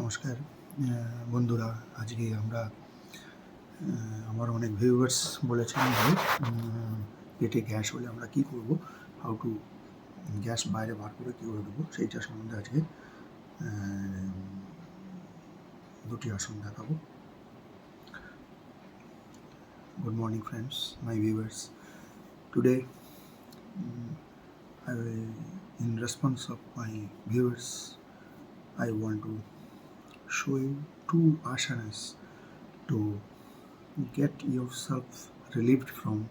নমস্কার বন্ধুরা। আজকে আমরা আমার অনেক ভিউয়ার্স বলেছেন যে পেটে গ্যাস হলে আমরা কি করব? হাউ টু গ্যাস বাইরে বার করে কী করে দেবো? সেইটা সম্বন্ধে আজকে দুটি আসন দেখাবো। Good morning friends my viewers today I in response of my viewers, I want to show you two asanas to get yourself relieved from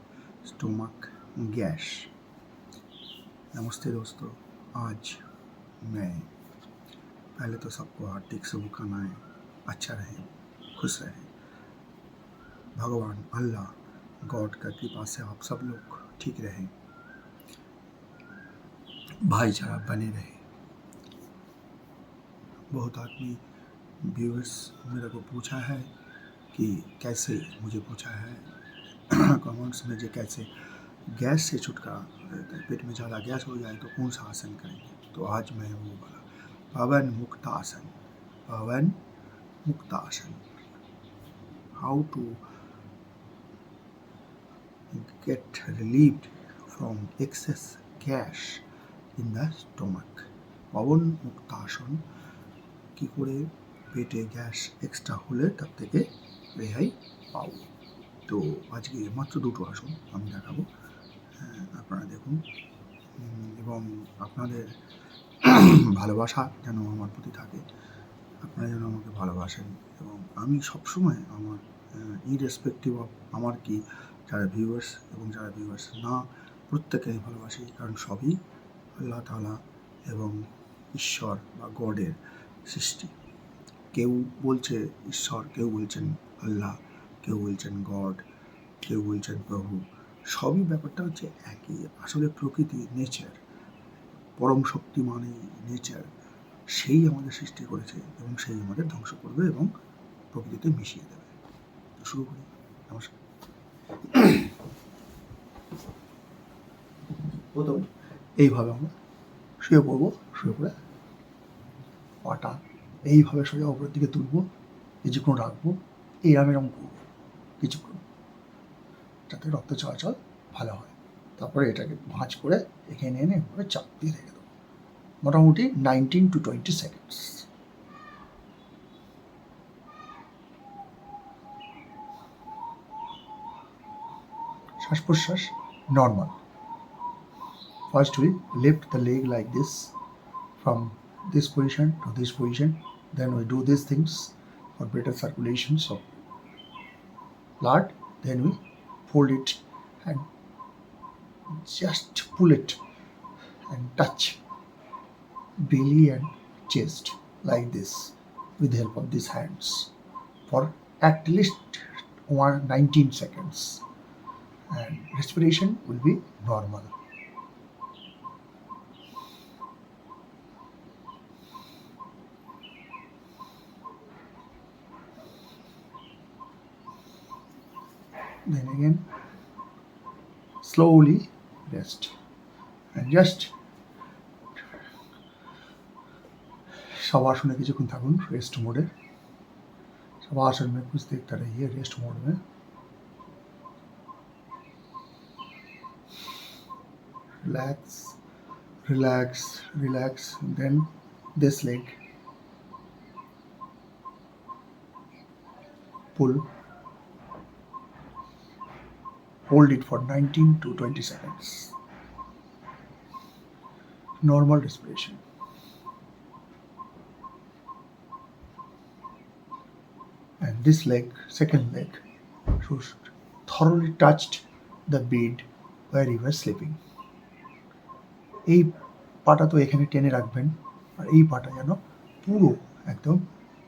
stomach gas. नमस्ते दोस्तों, आज मैं पहले तो सबको हार्दिक शुभकामनाएँ। अच्छा रहे, खुश रहे। भगवान, अल्लाह, गॉड का कृपा से आप सब लोग ठीक रहें। भाईचारा बने रहे। बहुत आदमी व्यूअर्स मेरे को पूछा है कि कैसे मुझे पूछा है कमेंट्स में जो कैसे गैस से छुटकारा रहता है पेट में ज़्यादा गैस हो जाए तो कौन सा आसन करेंगे तो आज मैं वो बोला पवन मुक्त आसन पवन मुक्त asana how to get relieved from excess gas in the stomach Pawan মুক্তাসন কি করে পেটে গ্যাস এক্সট্রা হলে তার থেকে রেহাই পাবো তো আজকে মাত্র দুটো আসন আমি দেখাবো। হ্যাঁ, আপনারা দেখুন। এবং আপনাদের ভালোবাসা যেন আমার প্রতি থাকে। আপনারা যেন আমাকে ভালোবাসেন। এবং আমি সবসময় আমার ইরেসপেক্টিভ অফ আমার কি যারা ভিউয়ার্স এবং যারা ভিউয়ার্স না প্রত্যেকে আমি ভালোবাসি। কারণ সবই আল্লাহ তালা এবং ঈশ্বর বা গডের সৃষ্টি। কেউ বলছে ঈশ্বর, কেউ বলছেন আল্লাহ, কেউ বলছেন গড, কেউ বলছেন প্রভু, সবই ব্যাপারটা হচ্ছে একই। আসলে প্রকৃতি, নেচার, পরম শক্তি মানে নেচার, সেই আমাদের সৃষ্টি করেছে এবং সেই আমাদের ধ্বংস করবে এবং প্রকৃতিতে মিশিয়ে দেবে। তো শুরু করি। নমস্কার। প্রথম, এইভাবে আমরা শুয়ে পড়ব, শুয়ে পড়ে পাটা এইভাবে সোজা উপরের দিকে তুলবো কিছুক্ষণ রাখব এইরকম এরকম করব কিছুক্ষণ যাতে রক্ত চলাচল ভালো হয়। তারপরে এটাকে ভাঁজ করে এখানে এনে এভাবে চাপ দিয়ে রেখে দেবো। মোটামুটি নাইনটিন টু টোয়েন্টি সেকেন্ডস শ্বাস প্রশ্বাস normal First, we lift the leg like this from this position to this position. Then we do these things for better circulation of blood. Then we fold it and just pull it and touch belly and chest like this with the help of these hands for at least one 19 seconds and respiration will be normal then again slowly rest and just सब आसने কিছুক্ষণ থাকুন rest mode सब आसन में कुछ देखता रहिए रेस्ट मोड में relax relax relax then this leg pull hold it for 19 to 20 seconds. Normal respiration. And this leg, second leg, should thoroughly touched the bed where you were sleeping. এই পাটা তো এখানে টেনে রাখবেন আর এই পাটা যেন পুরো একদম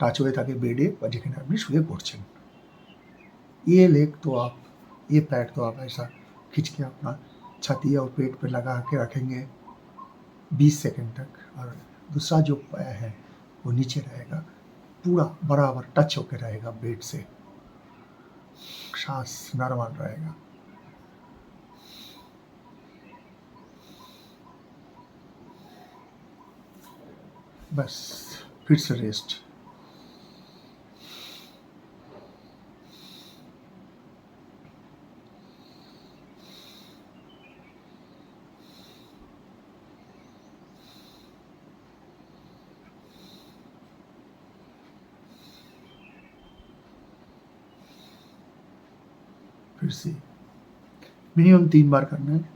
টাচ হয়ে থাকে বেডে বা যেখানে আপনি শুয়ে পড়ছেন ये लेग तो आप ये पैर तो आप ऐसा खींच के अपना छाती और पेट पर लगा के रखेंगे 20 सेकंड तक। और दूसरा जो पैर है, वो नीचे रहेगा, पूरा बराबर टच होकर रहेगा बेड से। सांस नॉर्मल रहेगा। बस, फिर से रेस्ट फिर से। मिनिमम तीन बार करना है।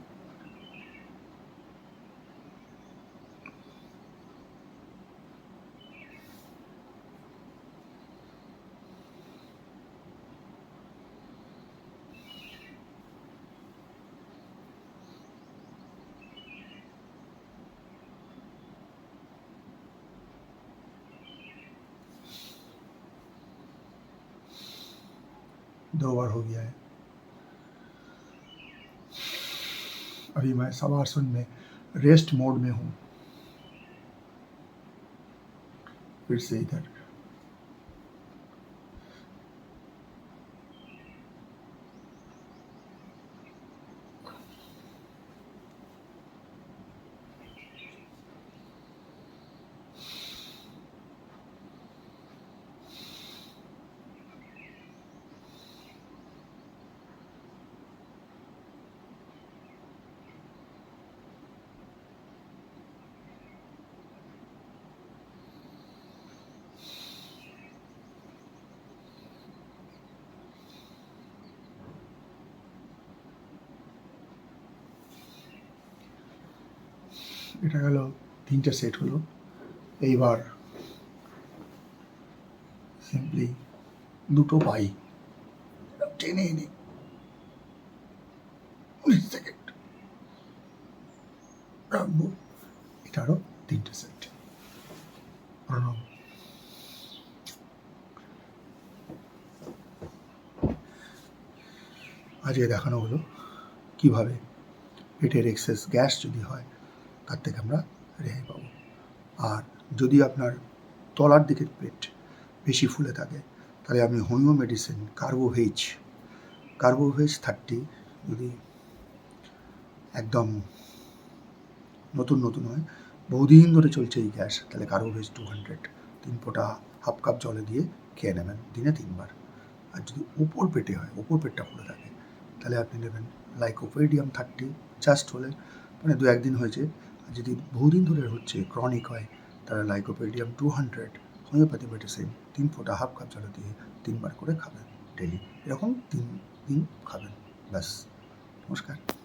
दो बार हो गया है। अभी मैं सवासन में रेस्ट मोड में हूँ। फिर से इधर। এটা গেল, তিনটে সেট হলো। এইবার সিম্পলি দুটো পাই টেনে এনে। উনিশ সেকেন্ড রাখব। এটারও তিনটে সেট আজকে দেখানো হলো কীভাবে পেটের এক্সেস গ্যাস যদি হয় তার থেকে আমরা রেহাই পাবো। আর যদি আপনার তলার দিকের পেট বেশি ফুলে থাকে, তাহলে আপনি homeo medicine carbo veg carbo veg thirty যদি একদম নতুন নতুন হয়, বহুদিন ধরে চলছে এই গ্যাস, তাহলে কার্বোভেজ টু হান্ড্রেড তিন ফোঁটা হাফ কাপ জলে দিয়ে খেয়ে নেবেন, দিনে তিনবার। আর যদি উপর পেটে হয়, উপর পেটটা ফুলে থাকে, তাহলে আপনি নেবেন লাইকোপেডিয়াম থার্টি জাস্ট হলে মানে দু একদিন হয়েছে যদি বহুদিন ধরে হচ্ছে ক্রনিক হয় তারা Lycopodium two hundred homeopathy medicine তিন ফোঁটা হাফ কাপ জলে দিয়ে তিনবার করে খাবেন ডেলি এরকম তিন দিন খাবেন, ব্যাস। নমস্কার।